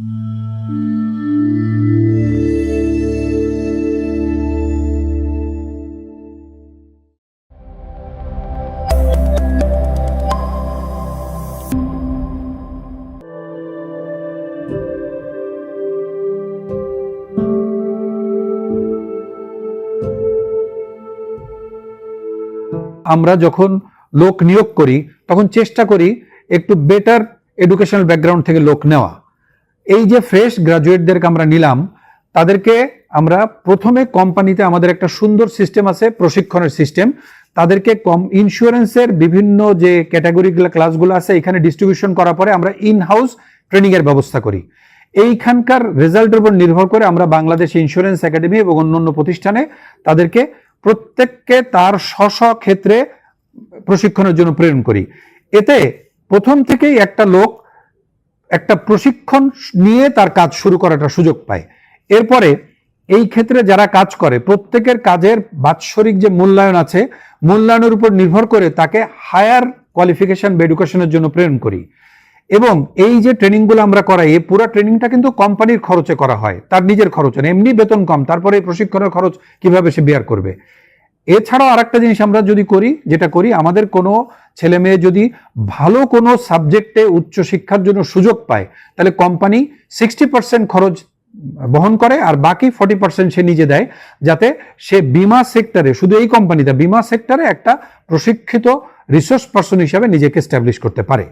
আমরা যখন লোক নিয়োগ করি, তখন চেষ্টা করি একটু বেটার এডুকেশনাল ব্যাকগ্রাউন্ড থেকে লোক নেওয়া। এই যে ফ্রেশ গ্রাজুয়েটদেরকে আমরা নিলাম, তাদেরকে আমরা প্রথমে কোম্পানিতে আমাদের একটা সুন্দর সিস্টেম আছে, প্রশিক্ষণের সিস্টেম তাদেরকে কম ইন্স্যুরেন্সের বিভিন্ন যে ক্যাটাগরিগুলো ক্লাসগুলো আছে, এখানে ডিস্ট্রিবিউশন করার পরে আমরা ইন হাউস ট্রেনিং এর ব্যবস্থা করি। এইখানকার রেজাল্টের উপর নির্ভর করে আমরা বাংলাদেশ ইন্স্যুরেন্স একাডেমি এবং অন্যান্য প্রতিষ্ঠানে তাদেরকে প্রত্যেককে তার স্ব ক্ষেত্রে প্রশিক্ষণের জন্য প্রেরণ করি। এতে প্রথম থেকেই একটা লোক একটা প্রশিক্ষণ নিয়ে তার কাজ শুরু করাটা সুযোগ পায়। এরপরে এই ক্ষেত্রে যারা কাজ করে, প্রত্যেকের কাজের বাৎসরিক যে মূল্যায়ন আছে, মূল্যায়নের উপর নির্ভর করে তাকে হায়ার কোয়ালিফিকেশন বা এডুকেশনের জন্য প্রেরণ করি। এবং এই যে ট্রেনিংগুলো আমরা করাই, এই পুরো ট্রেনিংটা কিন্তু কোম্পানির খরচে করা হয়, তার নিজের খরচে এমনি বেতন কম, তারপরে এই প্রশিক্ষণের খরচ কীভাবে সে বিয়ার করবে? এছাড়াও আরেকটা জিনিস আমরা যদি করি, যেটা করি, আমাদের কোনো ছেলে মেয়ে যদি ভালো কোনো সাবজেক্টে উচ্চ শিক্ষার জন্য সুযোগ পায়, তাহলে কোম্পানি সিক্সটি পার্সেন্ট খরচ বহন করে আর বাকি ফর্টি পার্সেন্ট সে নিজে দেয়, যাতে সে বিমা সেক্টরে শুধু এই কোম্পানিতে বিমা সেক্টরে একটা প্রশিক্ষিত রিসোর্স পার্সন হিসাবে নিজেকে স্ট্যাবলিশ করতে পারে।